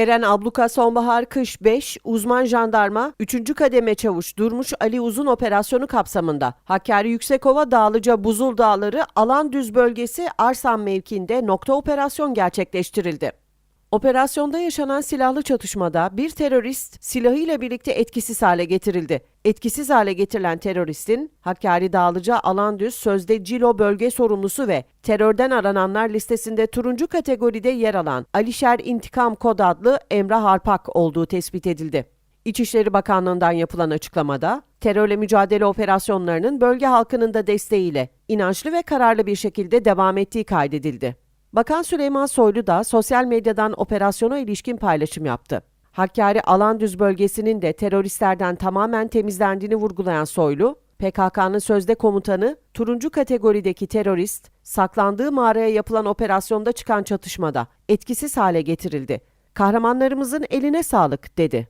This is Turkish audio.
Eren Abluka Sonbahar Kış 5, uzman jandarma 3. kademe çavuş Durmuş Ali Uzun operasyonu kapsamında Hakkari Yüksekova Dağlıca Buzul Dağları Alan Düz bölgesi Arsan mevkiinde nokta operasyon gerçekleştirildi. Operasyonda yaşanan silahlı çatışmada bir terörist silahıyla birlikte etkisiz hale getirildi. Etkisiz hale getirilen teröristin Hakkari Dağlıca Alandüz Sözde Cilo bölge sorumlusu ve terörden arananlar listesinde turuncu kategoride yer alan Alişer İntikam Kod adlı Emrah Harpak olduğu tespit edildi. İçişleri Bakanlığı'ndan yapılan açıklamada, terörle mücadele operasyonlarının bölge halkının da desteğiyle inançlı ve kararlı bir şekilde devam ettiği kaydedildi. Bakan Süleyman Soylu da sosyal medyadan operasyona ilişkin paylaşım yaptı. Hakkari Alandüz bölgesinin de teröristlerden tamamen temizlendiğini vurgulayan Soylu, PKK'nın sözde komutanı, turuncu kategorideki terörist, saklandığı mağaraya yapılan operasyonda çıkan çatışmada etkisiz hale getirildi. Kahramanlarımızın eline sağlık dedi.